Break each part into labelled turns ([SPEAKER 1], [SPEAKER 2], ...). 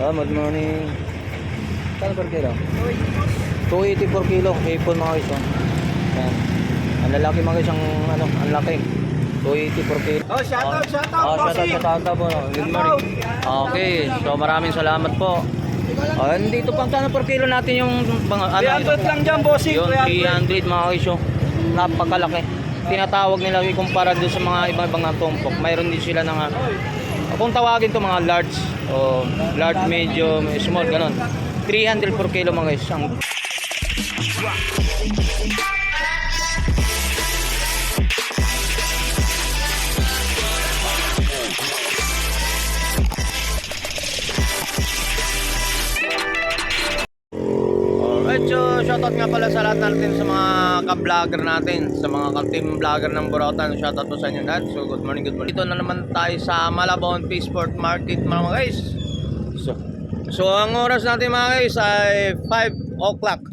[SPEAKER 1] Oh, good morning. Kano per kilo? 280 per kilo. Hipon mga guys. oh. Yan. Ang lalaki mga guys, ang ano, ang laki. 280 per kilo.
[SPEAKER 2] Oh, shoutout, shoutout,
[SPEAKER 1] Oh, shout out, shout out po. Good morning. Okay, so maraming salamat po. Oh, dito pang kano per kilo natin yung pang ano
[SPEAKER 2] 300 lang dyan, bossing.
[SPEAKER 1] Yung
[SPEAKER 2] 300.
[SPEAKER 1] 300 mga guys. oh. Napakalaki. Tinatawag nila ikumpara doon sa mga ibang-ibang na tumpok. Mayroon din sila ng ano. Kung tawagin to mga large o large, medium, small, ganun. 300 per kilo mga guys. Ang shoutout nga pala sa lahat natin sa mga ka-vlogger natin, sa mga ka-team vlogger ng Burautan. Shoutout po sa inyo lahat. So good morning, good morning. Dito na naman tayo sa Malabon Peaceport Market mga guys. So, so ang oras natin mga guys ay 5 o'clock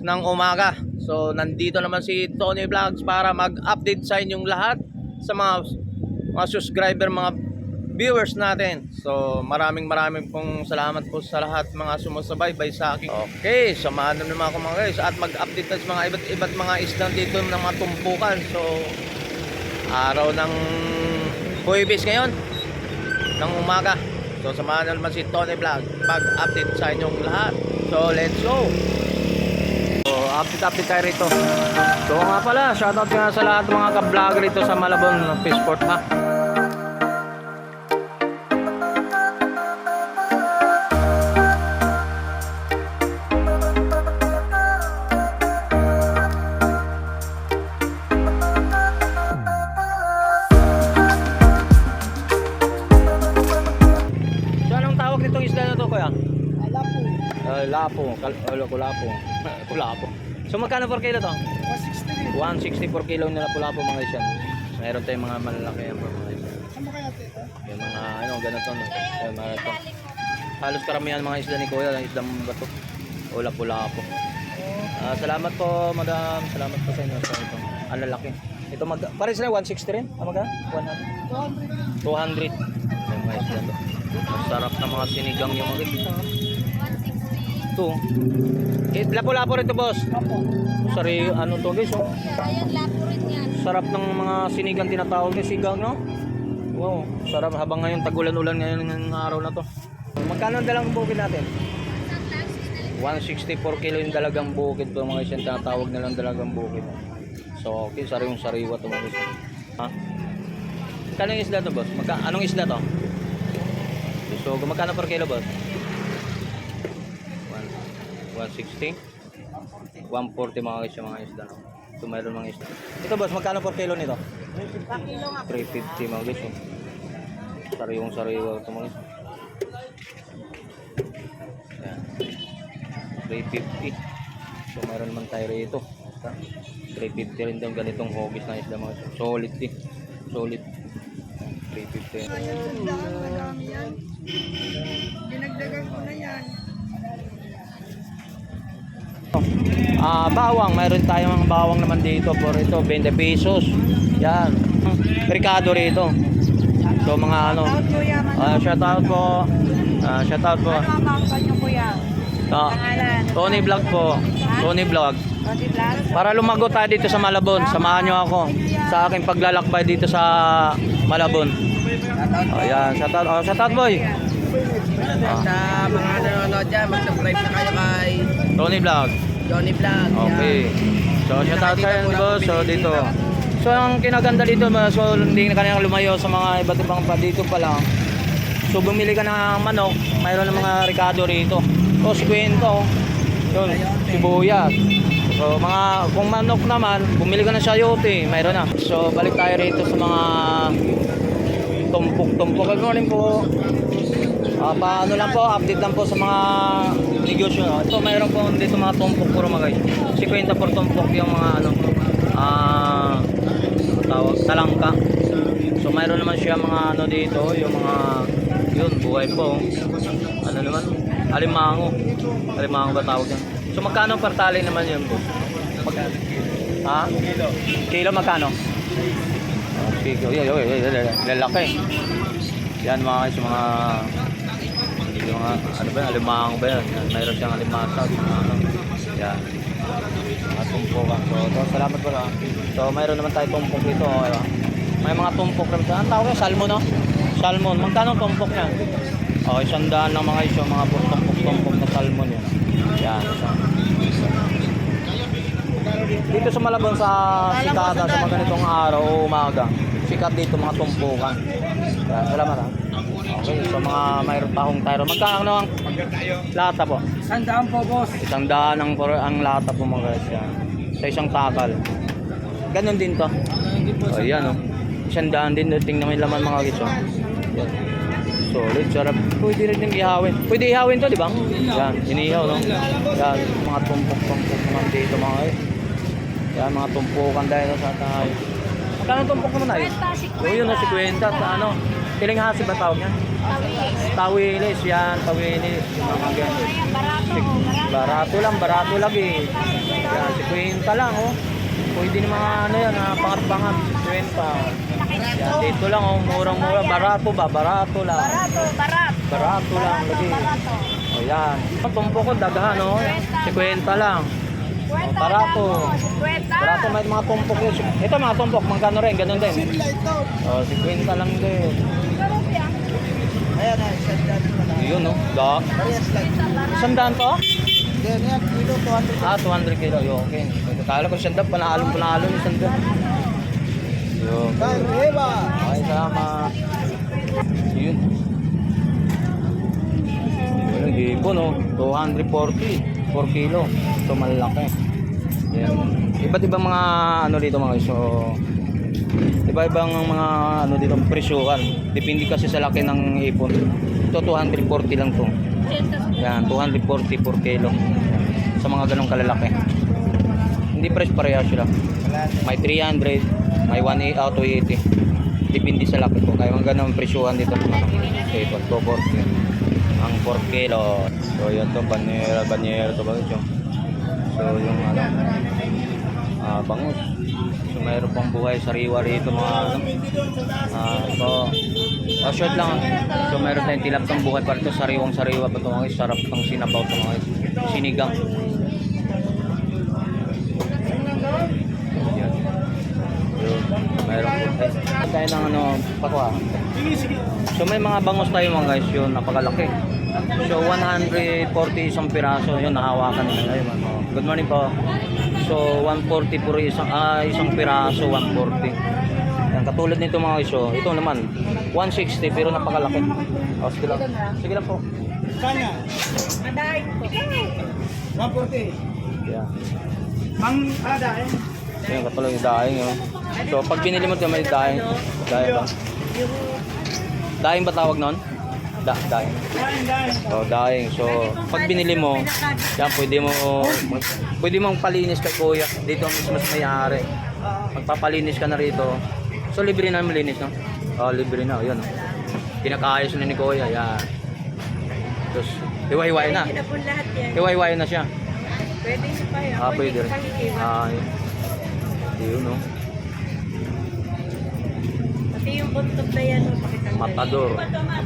[SPEAKER 1] ng umaga. So nandito naman si Tony Vlogs para mag-update sa inyong lahat sa mga mga subscriber, mga viewers natin. So, maraming maraming pong salamat po sa lahat mga sumusubaybay sa akin. Okay, samahan na naman ako mga guys at mag-update tayo sa mga iba't iba't mga islang dito ng mga tumpukan. So, araw ng Huwebes ngayon ng umaga. So, samahan na naman si Tony Vlog pag-update sa inyong lahat. So, let's go! So, update-update tayo rito. So, nga pala, shoutout nga sa lahat mga ka-vlogger rito sa Malabon Fishport ha. Uh, lapo, kal uh, kulapo. kulapo. So magkano per kilo to?
[SPEAKER 2] 160
[SPEAKER 1] 160 per kilo nila kulapo mga isyan. Mayroon tayong mga malalaki yan mga isyan.
[SPEAKER 2] Ba kaya tito?
[SPEAKER 1] Yung mga ano, ganito no. Yung mga ito. Halos karamihan mga isda ni Kuya, ang isdang bato. O lapu-lapo. Ah, salamat po, madam. Salamat po sa inyo sa ito. Ang lalaki. Ito mag Pares na 160 rin. Ah, magkano? 100. 200.
[SPEAKER 2] 200.
[SPEAKER 1] Yung mga isda to. Masarap na mga sinigang yung mga ito. Ito. Eh, lapo-lapo rin to, boss.
[SPEAKER 2] Apo.
[SPEAKER 1] Sari, ano to guys, oh.
[SPEAKER 3] Ayan, lapo rin yan.
[SPEAKER 1] Sarap ng mga sinigang tinatawag ni sigang, no? Wow, sarap habang ngayon tagulan-ulan ngayon ng araw na to. Magkano ang dalang bukid natin? 164 kilo yung dalagang bukid to mga isang tinatawag nilang dalagang bukid. So, okay, sari yung sariwa to mga isang. Ha? Magkano yung isda to, boss? Magka anong isda to? So, magkano per kilo, boss? 160? 140 mga isda mga isda. No? So, mayroon mga isda. Ito, boss, magkano per kilo nito? 350 mga guys. oh. Sariwang sariwa ito mga guys. Yan. 350. So meron naman tayo rito. 350 rin daw ganitong hobbies na isda mga guys. Solid din. Solid. 350.
[SPEAKER 2] Dinagdagan ko na yan.
[SPEAKER 1] Ah, bawang, mayroon tayong mga bawang naman dito por ito 20 pesos. Yan. Merkado rito. So mga ano,
[SPEAKER 2] ano
[SPEAKER 1] ah, shout out po. Ah, shout out po.
[SPEAKER 2] ang account niyo kuya?
[SPEAKER 1] Tony Vlog po. Tony Vlog.
[SPEAKER 2] Roti Vlog?
[SPEAKER 1] Para lumago tayo dito sa Malabon, samahan nyo ako sa aking paglalakbay dito sa Malabon. Ayan, shout out, oh, shout out boy.
[SPEAKER 4] Sa mga nanonood dyan, mag-subscribe na kayo kay
[SPEAKER 1] Tony Vlog.
[SPEAKER 4] Johnny Vlog.
[SPEAKER 1] Okay. So, shout out kayo boss. So, dito. So, ang kinaganda dito, so, hindi na kanyang lumayo sa mga iba't ibang pa dito pa lang. So, bumili ka ng manok, mayroon ng mga ricado rito. O, si Kwento. Yun, sibuyas. So, mga, kung manok naman, bumili ka ng sayote, mayroon na. So, balik tayo rito sa mga tumpok-tumpok. Good morning po. Ah, paano lang po, update lang po sa mga negosyo. Ito mayroon po dito mga tumpok puro mga guys. 50 per tumpok yung mga ano, ah, ano tawag, talangka. So mayroon naman siya mga ano dito, yung mga, yun, buhay po. Ano naman, alimango. Alimango ba tawag yan? So magkano per tali naman yun po? Mag ha? Kilo. Kilo magkano? Oh, kilo. Yun, yun, yun, yun, lalaki. Yan mga guys, mga Yung mga, ano ba yan, alimango ba yan? Mayroon siyang alimasa. Ano, yan. Mga tumpukan. So, so, salamat po lang. So, mayroon naman tayo tumpok dito. Okay, ba? May mga tumpok rin ang tawag yan? Salmon, no? Salmon. Magkano tumpok niya? Okay, sandaan ng mga isyo, mga tumpok-tumpok na salmon yan. Yan. So, dito sa Malabon sa sikata sa mga ganitong araw o umaga. Sikat dito mga tumpukan. Yan, salamat ha. Okay, so mga mayroon tahong tayo. Magkano ang lata po?
[SPEAKER 4] Sandaan po, boss.
[SPEAKER 1] Isang daan ang, ang lata po mga guys. Yan. Sa isang takal. Ganon din to. O oh, yan o. Isang daan din. Tingnan mo yung laman mga guys. Oh. Yan. Solid, sarap. Pwede rin yung ihawin. Pwede ihawin to, di ba? Yan, inihaw, no? Yan, mga tumpok-tumpok naman dito mga guys. Yan, mga tumpukan dahil sa tayo. Magkano tumpok naman tayo? O yun, no, si Kwenta. Sa ano? Tilinghasi ba tawag yan? Tawilis, yan, tawilis. Yung mga ganyan. Barato lang, barato lagi. Yan, si Kwenta lang, oh. Pwede ni mga ano yan, ah, pangat-pangat, si Kwenta. Yan, dito lang, oh, murang-mura. Barato ba? Barato lang.
[SPEAKER 2] Barato, barat.
[SPEAKER 1] Barato lang, lagi.
[SPEAKER 2] Barato.
[SPEAKER 1] O yan. Ang tumpok ko, dagahan, oh. Si Kwenta lang.
[SPEAKER 2] Kwenta
[SPEAKER 1] Barato. Barato may mga tumpok yun. Ito mga tumpok, magkano rin, ganun din. Oh, si Kwenta lang din.
[SPEAKER 4] Ayan na, sandaan na.
[SPEAKER 1] Yun, no? Da. Sandaan to?
[SPEAKER 4] Then, yan, kilo 200.
[SPEAKER 1] Ah, 200 kilo. Yo, okay. Kala ko siyang panalo, panalo ni sanda. Yo. Okay, salamat. Yun. Yun, hipo, no? 240. 4 kilo. So, malaki. Yan. Iba't ibang mga ano dito mga. So, iba-ibang mga ano dito presyuhan. Depende kasi sa laki ng ipon. Ito 240 lang to. Yan, 240 per kilo. Sa mga ganong kalalaki. Hindi price parehas sila. May 300, may 180, ah, 280. Depende sa laki po. Kaya mga ganong presyuhan dito ano. Ipon, 240. Ang 4 kilo. So, yun to, banyera, banyera to ba ito? So, yung ano, ah, bangus. So, mayroon pang buhay sariwa rito mga ano. Ah, so, oh, short lang. So, mayroon tayong tilaptang buhay pa rito. Sariwang sariwa pa ito mga guys. Sarap ng sinabaw ito mga guys. Sinigang. Mayroon po tayo. Tayo ng ano, pakwa. So, may mga bangus tayo mga guys. Yun, napakalaki. So, 140 isang piraso. Yun, nahawakan nila ngayon. Ano. Good morning po. So, 140 puro isang, ah, isang piraso, 140. Yan, katulad nito mga guys. So, ito naman, 160 pero napakalaki. O, sige lang. Sige lang po.
[SPEAKER 4] Kanya?
[SPEAKER 2] Madaing po.
[SPEAKER 4] 140.
[SPEAKER 1] Yeah.
[SPEAKER 4] Mang ada eh.
[SPEAKER 1] Yan, katulad yung daing. Yun. So, pag binili mo ito, may daing. Daing lang. Daing ba tawag nun? Da, daing. So, daing. So, pag binili mo, yan, pwede mo, pwede mong palinis kay kuya. Dito ang mas may-ari. Magpapalinis ka na rito. So, libre na malinis, no? Oh, libre na. Yun, no? Pinakaayos na ni kuya. Yan. Tapos, hiwa-hiwain na. Hiwa-hiwain na siya.
[SPEAKER 2] Pwede nyo pa yan.
[SPEAKER 1] Ah, pwede rin. Ah. Yun, no?
[SPEAKER 2] Pati yung buntot na yan. oh.
[SPEAKER 1] Matador.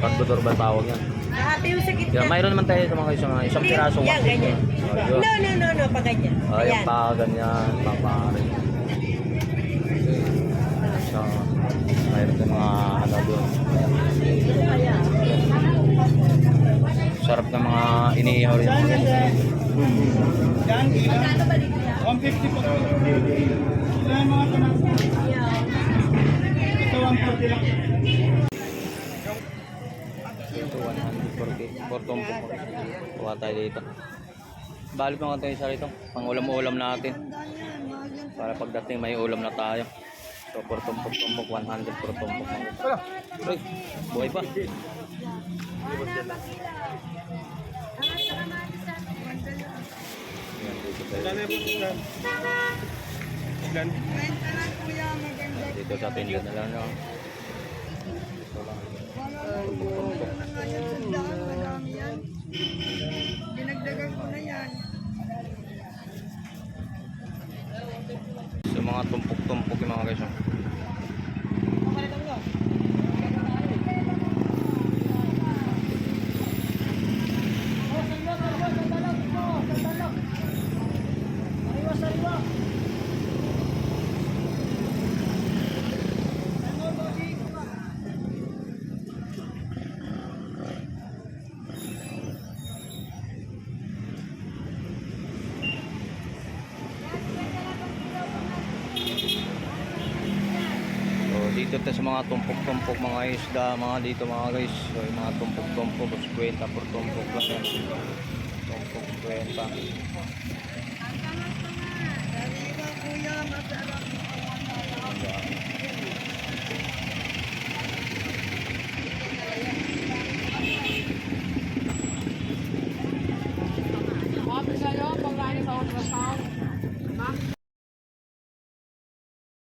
[SPEAKER 1] Matador ba tawag yan?
[SPEAKER 2] Ate yung sa gitna.
[SPEAKER 1] Yeah, mayroon naman tayo sa mga isang, isang piraso.
[SPEAKER 2] Yan, ganyan.
[SPEAKER 1] Oh, yun.
[SPEAKER 2] No, no, no, no, pa ganyan.
[SPEAKER 1] Oh, yung
[SPEAKER 2] Ayan.
[SPEAKER 1] pa ganyan, papare. So, mayroon tayong mga ano doon. Sarap ng mga iniihaw rin.
[SPEAKER 4] Yan, kilo. 150 po. Ilan mga? Ito 140 lang.
[SPEAKER 1] Ito, 140. Portong po. Kuha tayo dito. Balik mga tayo sa rito. Pang ulam-ulam natin. Para pagdating may ulam na tayo. So, portumpok tumpok 100 portumpok. Uy, buhay pa. Tayo.
[SPEAKER 4] Ilan?
[SPEAKER 1] Dito sa tinda na lang. No?
[SPEAKER 2] Dinagdagan ko na yan.
[SPEAKER 1] So, mga tumpok-tumpok yung mga guys. oh. dito sa mga tumpok-tumpok mga isda, mga dito mga guys. So, yung mga tumpok-tumpok, 50 per tumpok lang yan. Tumpok 50.
[SPEAKER 5] Sabi ko, kuya, masarap.
[SPEAKER 1] Ayan.